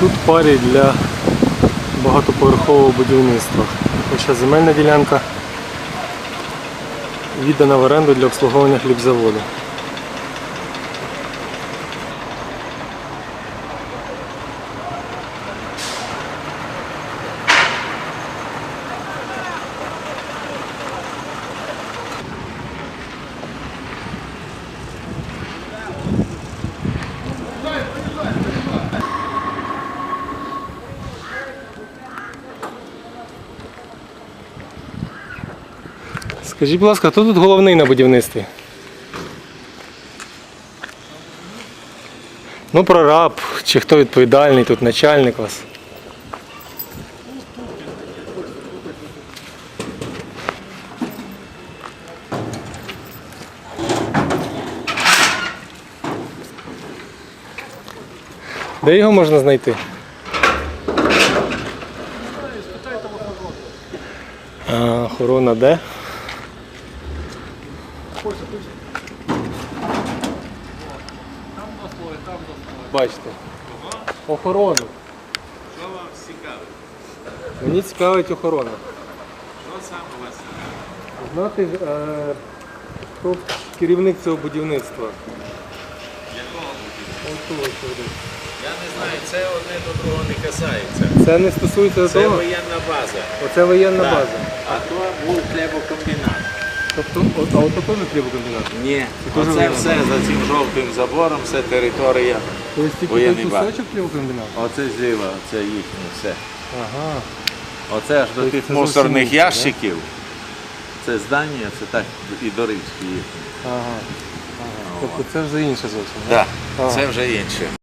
Тут парі для багатоповерхового будівництва. Хоча земельна ділянка віддана в оренду для обслуговування хлібзаводу. Скажіть, будь ласка, хто тут головний на будівництві? Ну, прораб, чи хто відповідальний тут, начальник вас? Де його можна знайти? А, охорона де? Бачите. Охорону. Що вам цікавить? Мені цікавить охорона. Що саме вас цікавить? Знати, е, хто керівник цього будівництва. Якого будівництва? Ось. Я не знаю, це одне до другого не касається. Це не стосується Це того. воєнна база. Оце воєнна база. А то був хлібокомбінат. Тобто, от, а от теж хлібокомбінат. Ні, теж оце все за цим жовтим забором, все територія. Тобто тільки Воєнний той баз. кусочок хлібокомбінату? Оце зліва, це їхнє все. Ага. Оце аж до Тобто тих це зовсім мусорних інше, ящиків. Це здання, це так і до Римські їхні. Ага. ага. Тобто це вже інше зовсім. да? Так, Ага. це вже інше.